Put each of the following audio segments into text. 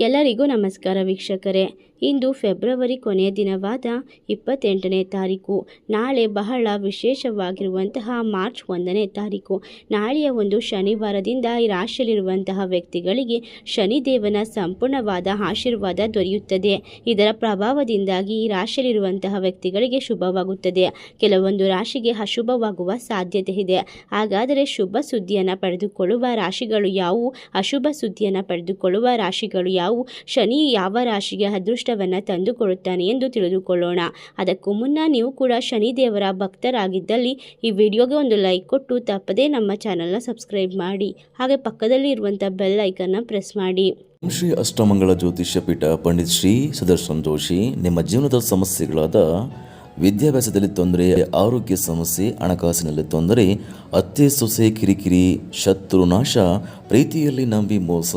ಎಲ್ಲರಿಗೂ ನಮಸ್ಕಾರ ವೀಕ್ಷಕರೇ. ಇಂದು ಫೆಬ್ರವರಿ ಕೊನೆಯ ದಿನವಾದ ಇಪ್ಪತ್ತೆಂಟನೇ ತಾರೀಕು. ನಾಳೆ ಬಹಳ ವಿಶೇಷವಾಗಿರುವಂತಹ ಮಾರ್ಚ್ ಒಂದನೇ ತಾರೀಕು. ನಾಳೆಯ ಒಂದು ಶನಿವಾರದಿಂದ ಈ ರಾಶಿಯಲ್ಲಿರುವಂತಹ ವ್ಯಕ್ತಿಗಳಿಗೆ ಶನಿದೇವನ ಸಂಪೂರ್ಣವಾದ ಆಶೀರ್ವಾದ ದೊರೆಯುತ್ತದೆ. ಇದರ ಪ್ರಭಾವದಿಂದಾಗಿ ಈ ರಾಶಿಯಲ್ಲಿರುವಂತಹ ವ್ಯಕ್ತಿಗಳಿಗೆ ಶುಭವಾಗುತ್ತದೆ. ಕೆಲವೊಂದು ರಾಶಿಗೆ ಅಶುಭವಾಗುವ ಸಾಧ್ಯತೆ ಇದೆ. ಹಾಗಾದರೆ ಶುಭ ಸುದ್ದಿಯನ್ನು ಪಡೆದುಕೊಳ್ಳುವ ರಾಶಿಗಳು ಯಾವುವು? ಅಶುಭ ಸುದ್ದಿಯನ್ನು ಪಡೆದುಕೊಳ್ಳುವ ರಾಶಿಗಳು ಯಾವುವು ಶನಿ ಯಾವ ರಾಶಿಗೆ ಅದೃಷ್ಟವನ್ನು ತಂದುಕೊಡುತ್ತಾನೆ ಎಂದು ತಿಳಿದುಕೊಳ್ಳೋಣ. ಅದಕ್ಕೂ ಮುನ್ನ ನೀವು ಕೂಡ ಶನಿದೇವರ ಭಕ್ತರಾಗಿದ್ದಲ್ಲಿ ಈ ವಿಡಿಯೋಗೆ ಒಂದು ಲೈಕ್ ಕೊಟ್ಟು ತಪ್ಪದೇ ನಮ್ಮ ಚಾನಲ್ನ ಸಬ್ಸ್ಕ್ರೈಬ್ ಮಾಡಿ. ಹಾಗೆ ಪಕ್ಕದಲ್ಲಿ ಇರುವಂಥ ಬೆಲ್ ಐಕನ್ನ ಪ್ರೆಸ್ ಮಾಡಿ. ಶ್ರೀ ಅಷ್ಟಮಂಗಳ ಜ್ಯೋತಿಷ್ಯ ಪೀಠ ಪಂಡಿತ್ ಶ್ರೀ ಸುದರ್ಶನ್ ಜೋಶಿ ನಿಮ್ಮ ಜೀವನದ ಸಮಸ್ಯೆಗಳಾದ ವಿದ್ಯಾಭ್ಯಾಸದಲ್ಲಿ ತೊಂದರೆ, ಆರೋಗ್ಯ ಸಮಸ್ಯೆ, ಹಣಕಾಸಿನಲ್ಲಿ ತೊಂದರೆ, ಅತ್ತೆ ಸೊಸೆ ಕಿರಿಕಿರಿ, ಶತ್ರು ನಾಶ, ಪ್ರೀತಿಯಲ್ಲಿ ನಂಬಿ ಮೋಸ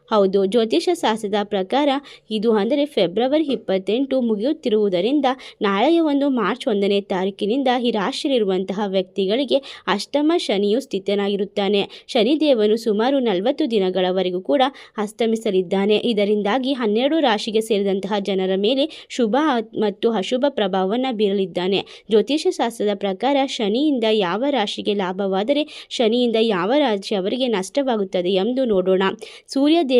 ಹೌದು ಜ್ಯೋತಿಷ ಶಾಸ್ತ್ರದ ಪ್ರಕಾರ ಇದು ಅಂದರೆ ಫೆಬ್ರವರಿ ಇಪ್ಪತ್ತೆಂಟು ಮುಗಿಯುತ್ತಿರುವುದರಿಂದ ನಾಳೆಯ ಒಂದು ಮಾರ್ಚ್ ಒಂದನೇ ತಾರೀಕಿನಿಂದ ಈ ರಾಶಿಯಲ್ಲಿರುವಂತಹ ವ್ಯಕ್ತಿಗಳಿಗೆ ಅಷ್ಟಮ ಶನಿಯು ಸ್ಥಿತನಾಗಿರುತ್ತಾನೆ. ಶನಿದೇವನು ಸುಮಾರು ನಲವತ್ತು ದಿನಗಳವರೆಗೂ ಕೂಡ ಅಸ್ತಮಿಸಲಿದ್ದಾನೆ. ಇದರಿಂದಾಗಿ ಹನ್ನೆರಡು ರಾಶಿಗೆ ಸೇರಿದಂತಹ ಜನರ ಮೇಲೆ ಶುಭ ಮತ್ತು ಅಶುಭ ಪ್ರಭಾವವನ್ನು ಬೀರಲಿದ್ದಾನೆ. ಜ್ಯೋತಿಷ ಶಾಸ್ತ್ರದ ಪ್ರಕಾರ ಶನಿಯಿಂದ ಯಾವ ರಾಶಿಗೆ ಲಾಭವಾದರೆ ಶನಿಯಿಂದ ಯಾವ ರಾಶಿ ಅವರಿಗೆ ನಷ್ಟವಾಗುತ್ತದೆ ಎಂದು ನೋಡೋಣ.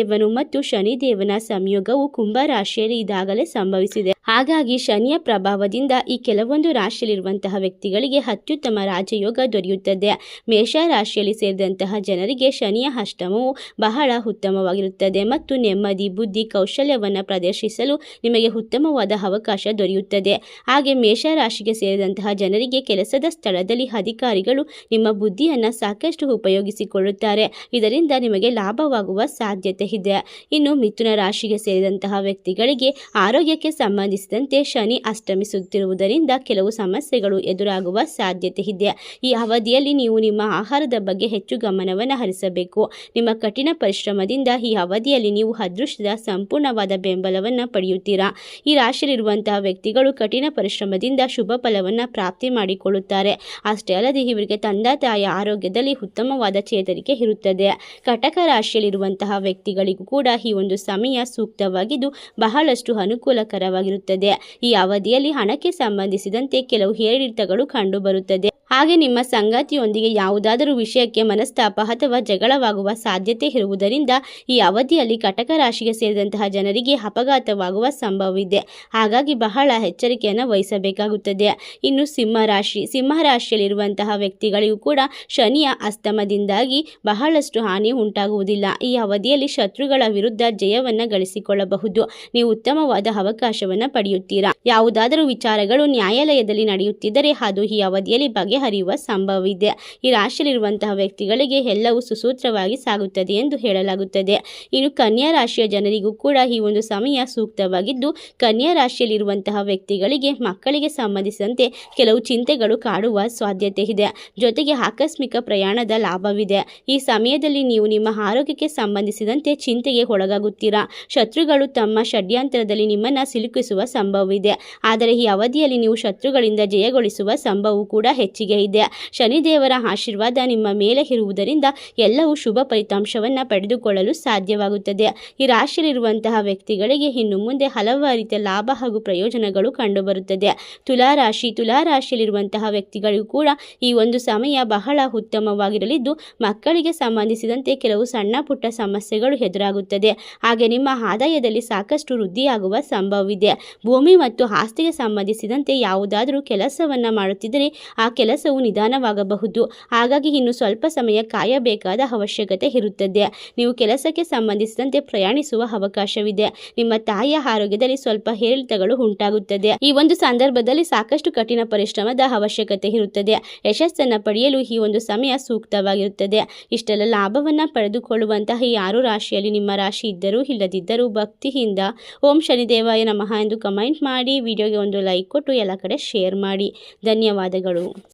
ಸೂರ್ಯದೇವನು ಮತ್ತು ಶನಿದೇವನ ಸಂಯೋಗವು ಕುಂಭ ರಾಶಿಯಲ್ಲಿ ಇದಾಗಲೇ ಸಂಭವಿಸಿದೆ. ಹಾಗಾಗಿ ಶನಿಯ ಪ್ರಭಾವದಿಂದ ಈ ಕೆಲವೊಂದು ರಾಶಿಯಲ್ಲಿರುವಂತಹ ವ್ಯಕ್ತಿಗಳಿಗೆ ಅತ್ಯುತ್ತಮ ರಾಜಯೋಗ ದೊರೆಯುತ್ತದೆ. ಮೇಷ ರಾಶಿಯಲ್ಲಿ ಸೇರಿದಂತಹ ಜನರಿಗೆ ಶನಿಯ ಅಷ್ಟಮವು ಬಹಳ ಉತ್ತಮವಾಗಿರುತ್ತದೆ ಮತ್ತು ನೆಮ್ಮದಿ, ಬುದ್ಧಿ, ಕೌಶಲ್ಯವನ್ನು ಪ್ರದರ್ಶಿಸಲು ನಿಮಗೆ ಉತ್ತಮವಾದ ಅವಕಾಶ ದೊರೆಯುತ್ತದೆ. ಹಾಗೆ ಮೇಷ ರಾಶಿಗೆ ಸೇರಿದಂತಹ ಜನರಿಗೆ ಕೆಲಸದ ಸ್ಥಳದಲ್ಲಿ ಅಧಿಕಾರಿಗಳು ನಿಮ್ಮ ಬುದ್ಧಿಯನ್ನು ಸಾಕಷ್ಟು ಉಪಯೋಗಿಸಿಕೊಳ್ಳುತ್ತಾರೆ. ಇದರಿಂದ ನಿಮಗೆ ಲಾಭವಾಗುವ ಸಾಧ್ಯತೆ ಇದೆ. ಇನ್ನು ಮಿಥುನ ರಾಶಿಗೆ ಸೇರಿದಂತಹ ವ್ಯಕ್ತಿಗಳಿಗೆ ಆರೋಗ್ಯಕ್ಕೆ ಸಂಬಂಧಿಸಿದಂತೆ ಶನಿ ಅಷ್ಟಮಿಸುತ್ತಿರುವುದರಿಂದ ಕೆಲವು ಸಮಸ್ಯೆಗಳು ಎದುರಾಗುವ ಸಾಧ್ಯತೆ ಇದೆ. ಈ ಅವಧಿಯಲ್ಲಿ ನೀವು ನಿಮ್ಮ ಆಹಾರದ ಬಗ್ಗೆ ಹೆಚ್ಚು ಗಮನವನ್ನು ಹರಿಸಬೇಕು. ನಿಮ್ಮ ಕಠಿಣ ಪರಿಶ್ರಮದಿಂದ ಈ ಅವಧಿಯಲ್ಲಿ ನೀವು ಅದೃಷ್ಟದ ಸಂಪೂರ್ಣವಾದ ಬೆಂಬಲವನ್ನು ಪಡೆಯುತ್ತೀರಾ? ಈ ರಾಶಿಯಲ್ಲಿರುವಂತಹ ವ್ಯಕ್ತಿಗಳು ಕಠಿಣ ಪರಿಶ್ರಮದಿಂದ ಶುಭ ಫಲವನ್ನು ಪ್ರಾಪ್ತಿ ಮಾಡಿಕೊಳ್ಳುತ್ತಾರೆ. ಅಷ್ಟೇ ಅಲ್ಲದೆ ಇವರಿಗೆ ತಂದೆ ತಾಯಿಯ ಆರೋಗ್ಯದಲ್ಲಿ ಉತ್ತಮವಾದ ಚೇತರಿಕೆ ಇರುತ್ತದೆ. ಕಟಕ ರಾಶಿಯಲ್ಲಿರುವಂತಹ ವ್ಯಕ್ತಿಗಳಿಗೂ ಕೂಡ ಈ ಒಂದು ಸಮಯ ಸೂಕ್ತವಾಗಿದ್ದು ಬಹಳಷ್ಟು ಅನುಕೂಲಕರವಾಗಿರುತ್ತದೆ. ಈ ಅವಧಿಯಲ್ಲಿ ಹಣಕ್ಕೆ ಸಂಬಂಧಿಸಿದಂತೆ ಕೆಲವು ಏರಿಳಿತಗಳು ಕಂಡುಬರುತ್ತದೆ. ಹಾಗೆ ನಿಮ್ಮ ಸಂಗಾತಿಯೊಂದಿಗೆ ಯಾವುದಾದರೂ ವಿಷಯಕ್ಕೆ ಮನಸ್ತಾಪ ಅಥವಾ ಜಗಳವಾಗುವ ಸಾಧ್ಯತೆ ಇರುವುದರಿಂದ ಈ ಅವಧಿಯಲ್ಲಿ ಕಟಕ ರಾಶಿಗೆ ಸೇರಿದಂತಹ ಜನರಿಗೆ ಅಪಘಾತವಾಗುವ ಸಂಭವವಿದೆ. ಹಾಗಾಗಿ ಬಹಳ ಎಚ್ಚರಿಕೆಯನ್ನು ವಹಿಸಬೇಕಾಗುತ್ತದೆ. ಇನ್ನು ಸಿಂಹ ರಾಶಿ, ಸಿಂಹ ರಾಶಿಯಲ್ಲಿರುವಂತಹ ವ್ಯಕ್ತಿಗಳಿಗೂ ಕೂಡ ಶನಿಯ ಅಸ್ತಮದಿಂದಾಗಿ ಬಹಳಷ್ಟು ಹಾನಿ ಉಂಟಾಗುವುದಿಲ್ಲ. ಈ ಅವಧಿಯಲ್ಲಿ ಶತ್ರುಗಳ ವಿರುದ್ಧ ಜಯವನ್ನು ಗಳಿಸಿಕೊಳ್ಳಬಹುದು. ನೀವು ಉತ್ತಮವಾದ ಅವಕಾಶವನ್ನು ಪಡೆಯುತ್ತೀರಾ? ಯಾವುದಾದರೂ ವಿಚಾರಗಳು ನ್ಯಾಯಾಲಯದಲ್ಲಿ ನಡೆಯುತ್ತಿದ್ದರೆ ಅದು ಈ ಅವಧಿಯಲ್ಲಿ ಬಗೆಹರಿಯುವ ಸಂಭವವಿದೆ. ಈ ರಾಶಿಯಲ್ಲಿರುವಂತಹ ವ್ಯಕ್ತಿಗಳಿಗೆ ಎಲ್ಲವೂ ಸುಸೂತ್ರವಾಗಿ ಸಾಗುತ್ತದೆ ಎಂದು ಹೇಳಲಾಗುತ್ತದೆ. ಇನ್ನು ಕನ್ಯಾ ರಾಶಿಯ ಜನರಿಗೂ ಕೂಡ ಈ ಒಂದು ಸಮಯ ಸೂಕ್ತವಾಗಿದ್ದು, ಕನ್ಯಾ ರಾಶಿಯಲ್ಲಿರುವಂತಹ ವ್ಯಕ್ತಿಗಳಿಗೆ ಮಕ್ಕಳಿಗೆ ಸಂಬಂಧಿಸಿದಂತೆ ಕೆಲವು ಚಿಂತೆಗಳು ಕಾಡುವ ಸಾಧ್ಯತೆ ಇದೆ. ಜೊತೆಗೆ ಆಕಸ್ಮಿಕ ಪ್ರಯಾಣದ ಲಾಭವಿದೆ. ಈ ಸಮಯದಲ್ಲಿ ನೀವು ನಿಮ್ಮ ಆರೋಗ್ಯಕ್ಕೆ ಸಂಬಂಧಿಸಿದಂತೆ ಚಿಂತೆಗೆ ಒಳಗಾಗುತ್ತೀರಾ? ಶತ್ರುಗಳು ತಮ್ಮ ಷಡ್ಯಂತ್ರದಲ್ಲಿ ನಿಮ್ಮನ್ನು ಸಿಲುಕಿಸುವ ಸಂಭವವಿದೆ. ಆದರೆ ಈ ಅವಧಿಯಲ್ಲಿ ನೀವು ಶತ್ರುಗಳಿಂದ ಜಯಗೊಳಿಸುವ ಸಂಭವವು ಕೂಡ ಹೆಚ್ಚಿಗೆ ಇದೆ. ಶನಿದೇವರ ಆಶೀರ್ವಾದ ನಿಮ್ಮ ಮೇಲೆ ಇರುವುದರಿಂದ ಎಲ್ಲವೂ ಶುಭ ಫಲಿತಾಂಶವನ್ನು ಪಡೆದುಕೊಳ್ಳಲು ಸಾಧ್ಯವಾಗುತ್ತದೆ. ಈ ರಾಶಿಯಲ್ಲಿರುವಂತಹ ವ್ಯಕ್ತಿಗಳಿಗೆ ಇನ್ನು ಮುಂದೆ ಹಲವಾರು ರೀತಿಯ ಲಾಭ ಹಾಗೂ ಪ್ರಯೋಜನಗಳು ಕಂಡುಬರುತ್ತದೆ. ತುಲಾರಾಶಿ ತುಲಾರಾಶಿಯಲ್ಲಿರುವಂತಹ ವ್ಯಕ್ತಿಗಳಿಗೂ ಕೂಡ ಈ ಒಂದು ಸಮಯ ಬಹಳ ಉತ್ತಮವಾಗಿರಲಿದ್ದು, ಮಕ್ಕಳಿಗೆ ಸಂಬಂಧಿಸಿದಂತೆ ಕೆಲವು ಸಣ್ಣ ಪುಟ್ಟ ಸಮಸ್ಯೆಗಳು ಎದುರಾಗುತ್ತದೆ. ಹಾಗೆ ನಿಮ್ಮ ಆದಾಯದಲ್ಲಿ ಸಾಕಷ್ಟು ವೃದ್ಧಿಯಾಗುವ ಸಂಭವವಿದೆ. ಭೂಮಿ ಮತ್ತು ಆಸ್ತಿಗೆ ಸಂಬಂಧಿಸಿದಂತೆ ಯಾವುದಾದರೂ ಕೆಲಸವನ್ನು ಮಾಡುತ್ತಿದ್ದರೆ ಆ ಕೆಲಸವು ನಿಧಾನವಾಗಬಹುದು. ಹಾಗಾಗಿ ಇನ್ನು ಸ್ವಲ್ಪ ಸಮಯ ಕಾಯಬೇಕಾದ ಅವಶ್ಯಕತೆ ಇರುತ್ತದೆ. ನೀವು ಕೆಲಸಕ್ಕೆ ಸಂಬಂಧಿಸಿದಂತೆ ಪ್ರಯಾಣಿಸುವ ಅವಕಾಶವಿದೆ. ನಿಮ್ಮ ತಾಯಿಯ ಆರೋಗ್ಯದಲ್ಲಿ ಸ್ವಲ್ಪ ಏರಿಳಿತಗಳು ಉಂಟಾಗುತ್ತದೆ. ಈ ಒಂದು ಸಂದರ್ಭದಲ್ಲಿ ಸಾಕಷ್ಟು ಕಠಿಣ ಪರಿಶ್ರಮದ ಅವಶ್ಯಕತೆ ಇರುತ್ತದೆ. ಯಶಸ್ಸನ್ನು ಪಡೆಯಲು ಈ ಒಂದು ಸಮಯ ಸೂಕ್ತವಾಗಿರುತ್ತದೆ. ಇಷ್ಟೆಲ್ಲ ಲಾಭವನ್ನು ಪಡೆದುಕೊಳ್ಳುವಂತಹ ಯಾರು ರಾಶಿಯಲ್ಲಿ ನಿಮ್ಮ ರಾಶಿ ಇದ್ದರೂ ಇಲ್ಲದಿದ್ದರೂ ಭಕ್ತಿಯಿಂದ ಓಂ ಶನಿದೇವಾಯ ನಮಃ ಎಂದು ಕಮೆಂಟ್ ಮಾಡಿ. ವಿಡಿಯೋಗೆ ಒಂದು ಲೈಕ್ ಕೊಟ್ಟು ಎಲ್ಲ ಕಡೆ ಶೇರ್ ಮಾಡಿ. ಧನ್ಯವಾದಗಳು.